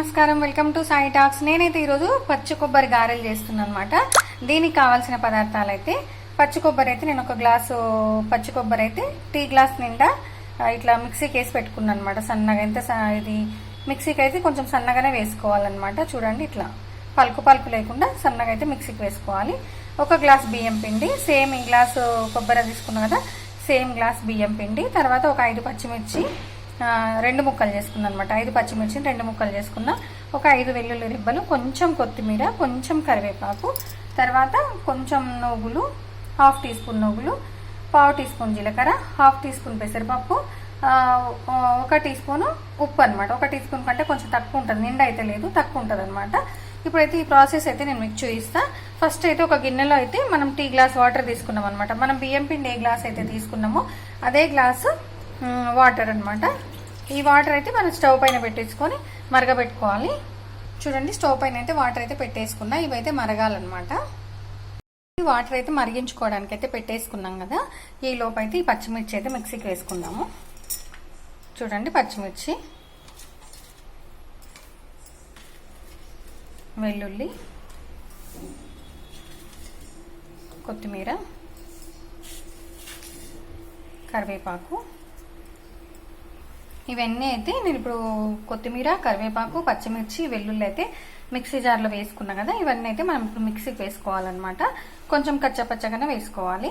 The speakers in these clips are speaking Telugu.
నమస్కారం. వెల్కమ్ టు సాయి టాక్స్ నేనైతే ఈరోజు పచ్చి కొబ్బరి గారెలు చేస్తున్నాను అనమాట దీనికి కావాల్సిన పదార్థాలు అయితే పచ్చి కొబ్బరి అయితే నేను ఒక గ్లాసు పచ్చి కొబ్బరి అయితే టీ గ్లాస్ నిండా ఇట్లా మిక్సీకి వేసి పెట్టుకున్నాను అనమాట సన్నగా. ఎంత ఇది మిక్సీకి అయితే కొంచెం సన్నగానే వేసుకోవాలన్నమాట. చూడండి ఇట్లా పలుకు పలుకు లేకుండా సన్నగా అయితే మిక్సీకి వేసుకోవాలి. ఒక గ్లాస్ బియ్యం పిండి సేమ్ ఈ గ్లాసు కొబ్బరి తీసుకున్నాం కదా సేమ్ గ్లాస్ బియ్యం పిండి తర్వాత ఒక ఐదు పచ్చిమిర్చి రెండు ముక్కలు చేసుకున్నాను అనమాట ఐదు పచ్చిమిర్చిని రెండు ముక్కలు చేసుకున్నా ఒక ఐదు వెల్లుల్లి రిబ్బలు కొంచెం కొత్తిమీర కొంచెం కరివేపాకు తర్వాత కొంచెం నువ్వులు హాఫ్ టీ స్పూన్ నువ్వులు పావు టీ స్పూన్ జీలకర్ర హాఫ్ టీ స్పూన్ పెసరపప్పు ఒక టీ స్పూన్ ఉప్పు అనమాట. ఒక టీ స్పూన్ కంటే కొంచెం తక్కువ ఉంటుంది. నిండా అయితే లేదు తక్కువ ఉంటుంది అనమాట ఇప్పుడైతే ఈ ప్రాసెస్ అయితే నేను మీకు చూపిస్తా. ఫస్ట్ అయితే ఒక గిన్నెలో అయితే మనం టీ గ్లాస్ వాటర్ తీసుకున్నాం అనమాట మనం బియ్యం పిండి ఏ గ్లాస్ అయితే తీసుకున్నామో అదే గ్లాసు వాటర్ అనమాట ఈ వాటర్ అయితే మనం స్టవ్ పైన పెట్టేసుకొని మరగబెట్టుకోవాలి. చూడండి స్టవ్ పైన అయితే వాటర్ అయితే పెట్టేసుకున్నా. ఇవైతే మరగాలన్నమాట. ఈ వాటర్ అయితే మరిగించుకోవడానికి అయితే పెట్టేసుకున్నాం కదా. ఈ లోపైతే అయితే ఈ పచ్చిమిర్చి అయితే మిక్సీకి వేసుకుందాము. చూడండి పచ్చిమిర్చి వెల్లుల్లి కొత్తిమీర కరివేపాకు ఇవన్నీ అయితే నేను ఇప్పుడు కొత్తిమీర కరివేపాకు పచ్చిమిర్చి వెల్లుల్లి అయితే మిక్సీ జార్లో వేసుకున్నా కదా ఇవన్నీ అయితే మనం ఇప్పుడు మిక్సీకి వేసుకోవాలన్నమాట. కొంచెం కచ్చపచ్చగానే వేసుకోవాలి.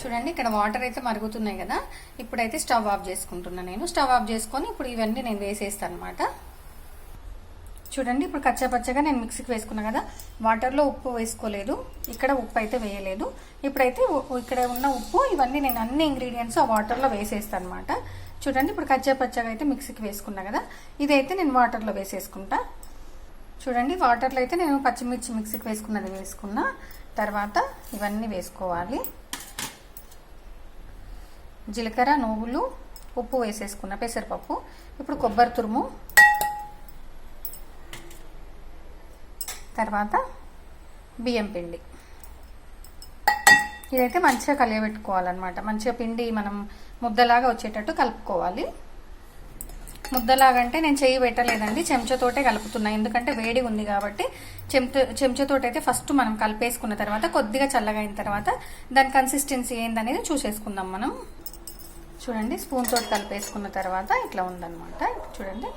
చూడండి ఇక్కడ వాటర్ అయితే మరుగుతున్నాయి కదా ఇప్పుడైతే స్టవ్ ఆఫ్ చేసుకుంటున్నాను నేను. స్టవ్ ఆఫ్ చేసుకొని ఇప్పుడు ఇవన్నీ నేను వేసేస్తాను అనమాట చూడండి ఇప్పుడు కచ్చాపచ్చగా నేను మిక్సీకి వేసుకున్నా కదా వాటర్లో ఉప్పు వేసుకోలేదు. ఇక్కడ ఉప్పు అయితే వేయలేదు. ఇప్పుడైతే ఇక్కడ ఉన్న ఉప్పు ఇవన్నీ నేను అన్ని ఇంగ్రీడియంట్స్ ఆ వాటర్లో వేసేస్తాను అనమాట చూడండి ఇప్పుడు కచ్చాపచ్చగా అయితే మిక్సీకి వేసుకున్నా కదా ఇదైతే నేను వాటర్లో వేసేసుకుంటా. చూడండి వాటర్లో అయితే నేను పచ్చిమిర్చి మిక్సీకి వేసుకున్నది వేసుకున్నా. తర్వాత ఇవన్నీ వేసుకోవాలి. జీలకర్ర నువ్వులు ఉప్పు వేసేసుకున్న పెసరపప్పు. ఇప్పుడు కొబ్బరి తురుము. తర్వాత బియ్యం పిండి. ఇదైతే మంచిగా కలియబెట్టుకోవాలన్నమాట. మంచిగా పిండి మనం ముద్దలాగా వచ్చేటట్టు కలుపుకోవాలి. ముద్దలాగా అంటే నేను చెయ్యి పెట్టలేదండి చెంచాతోటే కలుపుతున్నా. ఎందుకంటే వేడి ఉంది కాబట్టి చెంచ చెంచాతోటి అయితే ఫస్ట్ మనం కలిపేసుకున్న తర్వాత కొద్దిగా చల్లగా అయిన తర్వాత దాని కన్సిస్టెన్సీ ఏందనేది చూసేసుకుందాం మనం. చూడండి స్పూన్ తోటి కలిపేసుకున్న తర్వాత ఇట్లా ఉందన్నమాట. చూడండి.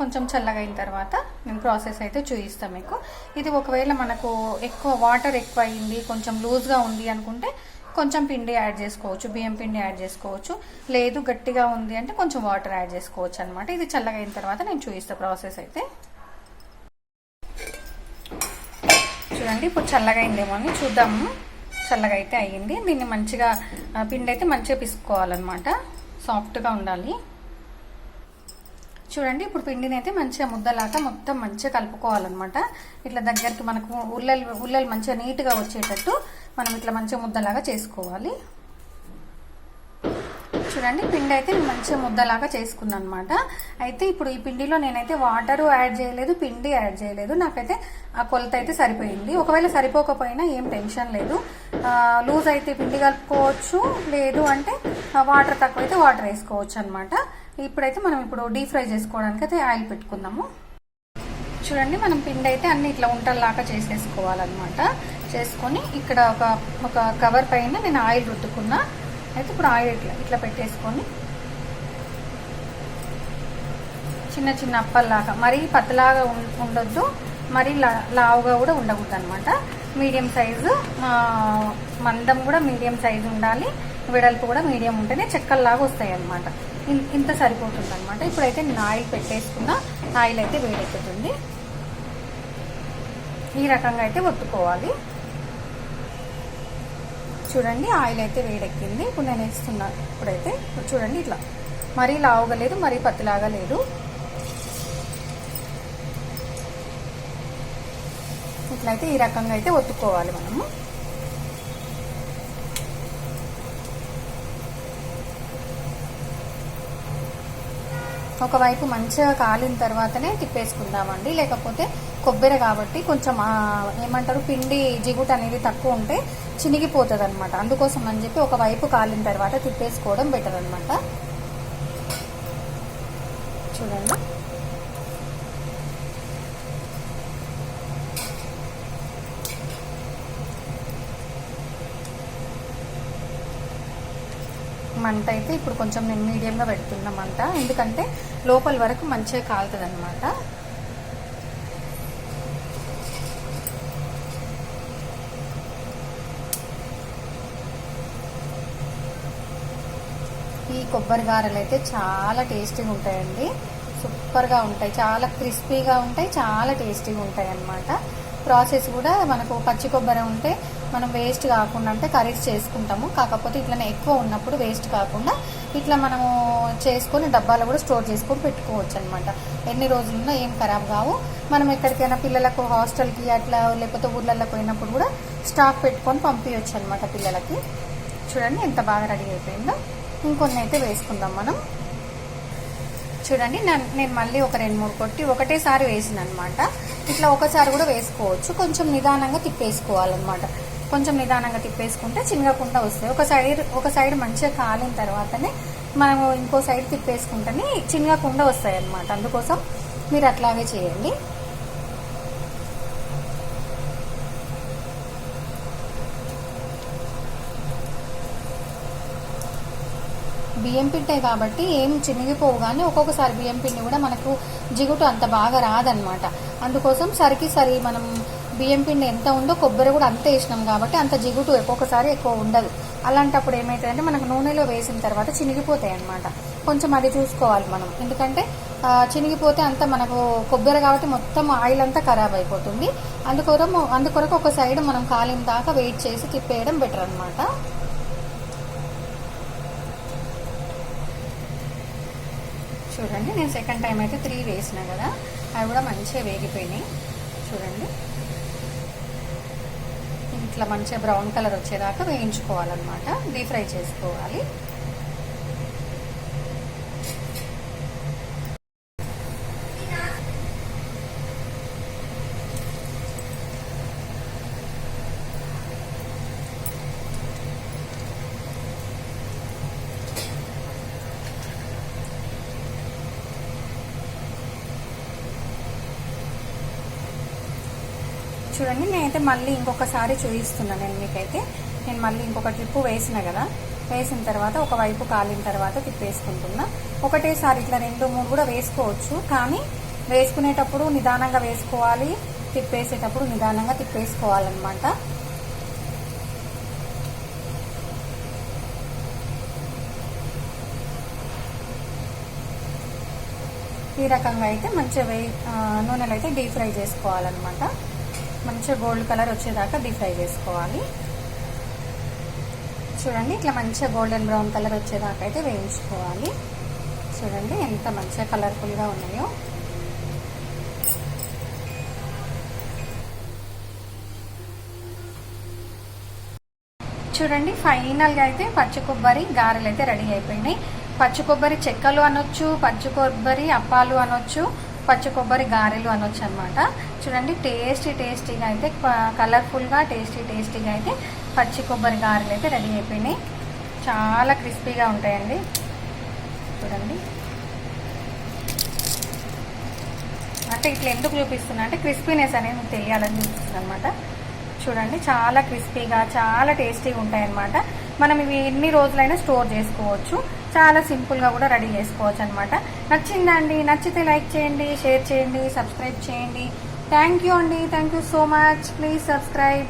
కొంచెం చల్లగా అయిన తర్వాత నేను ప్రాసెస్ అయితే చూపిస్తాను మీకు. ఇది ఒకవేళ మనకు ఎక్కువ వాటర్ ఎక్కువ అయింది కొంచెం లూజ్గా ఉంది అనుకుంటే కొంచెం పిండి యాడ్ చేసుకోవచ్చు బియ్యం పిండి యాడ్ చేసుకోవచ్చు. లేదు గట్టిగా ఉంది అంటే కొంచెం వాటర్ యాడ్ చేసుకోవచ్చు అనమాట ఇది చల్లగా అయిన తర్వాత నేను చూపిస్తాను ప్రాసెస్ అయితే. చూడండి ఇప్పుడు చల్లగా అయిందేమో అని చూద్దాము చల్లగా అయితే అయ్యింది. దీన్ని మంచిగా పిండి అయితే మంచిగా పిసుకోవాలన్నమాట సాఫ్ట్గా ఉండాలి. చూడండి ఇప్పుడు పిండిని అయితే మంచిగా ముద్దలాగా మొత్తం మంచిగా కలుపుకోవాలన్నమాట. ఇట్లా దగ్గరికి మనకు ఉల్లలు ఉల్లలు మంచిగా నీట్గా వచ్చేటట్టు మనం ఇట్లా మంచిగా ముద్దలాగా చేసుకోవాలి. చూడండి పిండి అయితే నేను మంచిగా ముద్దలాగా చేసుకున్నాను అనమాట అయితే ఇప్పుడు ఈ పిండిలో నేనైతే వాటర్ యాడ్ చేయలేదు పిండి యాడ్ చేయలేదు. నాకైతే ఆ కొలత అయితే సరిపోయింది. ఒకవేళ సరిపోకపోయినా ఏం టెన్షన్ లేదు. లూజ్ అయితే పిండి కలుపుకోవచ్చు లేదు అంటే వాటర్ తక్కువ అయితే వాటర్ వేసుకోవచ్చు అనమాట ఇప్పుడైతే మనం ఇప్పుడు డీప్ ఫ్రై చేసుకోవడానికి అయితే ఆయిల్ పెట్టుకుందాము. చూడండి మనం పిండి అయితే అన్ని ఇట్లా ఉంటల్లాగా చేసేసుకోవాలన్నమాట. చేసుకొని ఇక్కడ ఒక ఒక కవర్ పైన నేను ఆయిల్ రుద్దుకున్నా. అయితే ఇప్పుడు ఆయిల్ ఇట్లా ఇట్లా పెట్టేసుకొని చిన్న చిన్న అప్పల్లాగా మరీ పతలాగా ఉండొద్దు. మరీ లా- లావుగా కూడా ఉండకూడదు అనమాట మీడియం సైజు మందం కూడా మీడియం సైజు ఉండాలి. వెడల్పు కూడా మీడియం ఉంటేనే చెక్కల్లాగా వస్తాయి అనమాట ఇంత సరిపోతుంది అనమాట ఇప్పుడైతే నేను ఆయిల్ పెట్టేసుకున్న ఆయిల్ అయితే వేడెక్కుతుంది. ఈ రకంగా అయితే ఒత్తుకోవాలి. చూడండి ఆయిల్ అయితే వేడెక్కింది. ఇప్పుడు నేను వేస్తున్నా ఇప్పుడైతే చూడండి ఇట్లా. మరీ లావుగా లేదు మరీ పత్తిలాగా లేదు. ఇట్లయితే ఈ రకంగా అయితే ఒత్తుకోవాలి మనము. ఒకవైపు మంచిగా కాలిన తర్వాతనే తిప్పేసుకుందామండి. లేకపోతే కొబ్బరి కాబట్టి కొంచెం ఏమంటారు పిండి జిగుట అనేది తక్కువ ఉంటే చినిగిపోతుంది అనమాట అందుకోసం అని చెప్పి ఒకవైపు కాలిన తర్వాత తిప్పేసుకోవడం బెటర్ అనమాట చూడండి. మంట అయితే ఇప్పుడు కొంచెం నేను మీడియంగా పెడుతున్న మంట ఎందుకంటే లోపల వరకు మంచిగా కాలుతుంది అనమాట ఈ కొబ్బరి గారెలు అయితే చాలా టేస్టీగా ఉంటాయండి. సూపర్గా ఉంటాయి. చాలా క్రిస్పీగా ఉంటాయి. చాలా టేస్టీగా ఉంటాయి అన్నమాట ప్రాసెస్ కూడా మనకు పచ్చి కొబ్బరి ఉంటే మనం వేస్ట్ కాకుండా అంటే కర్రీస్ చేసుకుంటాము. కాకపోతే ఇట్లనే ఎక్కువ ఉన్నప్పుడు వేస్ట్ కాకుండా ఇట్లా మనము చేసుకొని డబ్బాలో కూడా స్టోర్ చేసుకొని పెట్టుకోవచ్చు అనమాట ఎన్ని రోజులున్నా ఏం ఖరాబ్ కావు. మనం ఎక్కడికైనా పిల్లలకు హాస్టల్కి అట్లా లేకపోతే ఊర్లలో పోయినప్పుడు కూడా స్టాక్ పెట్టుకొని పంపించవచ్చు అనమాట పిల్లలకి. చూడండి ఎంత బాగా రెడీ అయిపోయిందో. ఇంకొన్ని అయితే వేసుకుందాం మనం. చూడండి నేను మళ్ళీ ఒక రెండు మూడు కొట్టి ఒకటేసారి వేసిన అనమాట ఇట్లా ఒకసారి కూడా వేసుకోవచ్చు. కొంచెం నిదానంగా తిప్పేసుకోవాలన్నమాట. కొంచెం నిదానంగా తిప్పేసుకుంటే చిన్నగకుండా వస్తాయి. ఒక సైడ్ ఒక సైడ్ మంచిగా కాలిన తర్వాతనే మనము ఇంకో సైడ్ తిప్పేసుకుంటేనే చిన్నగకుండా వస్తాయి అన్నమాట. అందుకోసం మీరు అట్లాగే చేయండి. బియ్యం పిండే కాబట్టి ఏం చినిగిపోవు కానీ ఒక్కొక్కసారి బియ్యం పిండి కూడా మనకు జిగుటు అంత బాగా రాదనమాట అందుకోసం సరికి సరి మనం బియ్యం పిండి ఎంత ఉందో కొబ్బరి కూడా అంతే వేసినాం కాబట్టి అంత జిగుటు ఒక్కొక్కసారి ఎక్కువ ఉండదు. అలాంటప్పుడు ఏమవుతుందంటే మనకు నూనెలో వేసిన తర్వాత చినిగిపోతాయి అనమాట కొంచెం అది చూసుకోవాలి మనం. ఎందుకంటే చినిగిపోతే అంత మనకు కొబ్బరి కాబట్టి మొత్తం ఆయిల్ అంతా ఖరాబ్ అయిపోతుంది. అందుకొరకు అందుకొరకు ఒక సైడ్ మనం కాలిన దాకా వెయిట్ చేసి తిప్పేయడం బెటర్ అనమాట చూడండి నేను సెకండ్ టైం అయితే త్రీ వేసిన కదా అవి కూడా మంచిగా వేగిపోయినాయి. చూడండి. ఇట్లా మంచిగా బ్రౌన్ కలర్ వచ్చేదాకా వేయించుకోవాలన్నమాట. డీప్ ఫ్రై చేసుకోవాలి. చూడండి నేనైతే మళ్ళీ ఇంకొకసారి చూపిస్తున్నాను నేను మీకైతే. నేను మళ్ళీ ఇంకొక ట్రిప్పు వేసిన కదా. వేసిన తర్వాత ఒక వైపు కాలిన తర్వాత తిప్పేసుకుంటున్నా. ఒకటేసారి ఇట్లా రెండు మూడు కూడా వేసుకోవచ్చు. కానీ వేసుకునేటప్పుడు నిదానంగా వేసుకోవాలి. తిప్పేసేటప్పుడు నిదానంగా తిప్పేసుకోవాలన్నమాట. ఈ రకంగా అయితే మంచిగా వే నూనెలు అయితే డీప్ ఫ్రై చేసుకోవాలన్నమాట. మంచిగా గోల్డ్ కలర్ వచ్చేదాకా డీ ఫ్రై చేసుకోవాలి. చూడండి ఇట్లా మంచిగా గోల్డెన్ బ్రౌన్ కలర్ వచ్చేదాకా అయితే వేయించుకోవాలి. చూడండి ఎంత మంచిగా కలర్ఫుల్గా ఉన్నాయో. చూడండి ఫైనల్గా అయితే పచ్చి కొబ్బరి గారెలు అయితే రెడీ అయిపోయినాయి. పచ్చి కొబ్బరి చెక్కలు అనొచ్చు పచ్చి కొబ్బరి అప్పాలు అనొచ్చు పచ్చి కొబ్బరి గారెలు అనొచ్చు అనమాట చూడండి టేస్టీ టేస్టీగా అయితే కలర్ఫుల్గా టేస్టీ టేస్టీగా అయితే పచ్చి కొబ్బరి గారెలు అయితే రెడీ అయిపోయినాయి. చాలా క్రిస్పీగా ఉంటాయండి. చూడండి. అంటే ఇట్లా ఎందుకు చూపిస్తున్నా అంటే క్రిస్పీనెస్ అనేది మీకు తెలియాలని చూపిస్తుంది అనమాట చూడండి చాలా క్రిస్పీగా చాలా టేస్టీగా ఉంటాయన్నమాట. మనం ఇవి ఎన్ని రోజులైనా స్టోర్ చేసుకోవచ్చు. చాలా సింపుల్గా కూడా రెడీ చేసుకోవచ్చు అనమాట నచ్చిందండి నచ్చితే లైక్ చేయండి షేర్ చేయండి సబ్స్క్రైబ్ చేయండి. థ్యాంక్ యూ అండి thank you so much. Please subscribe.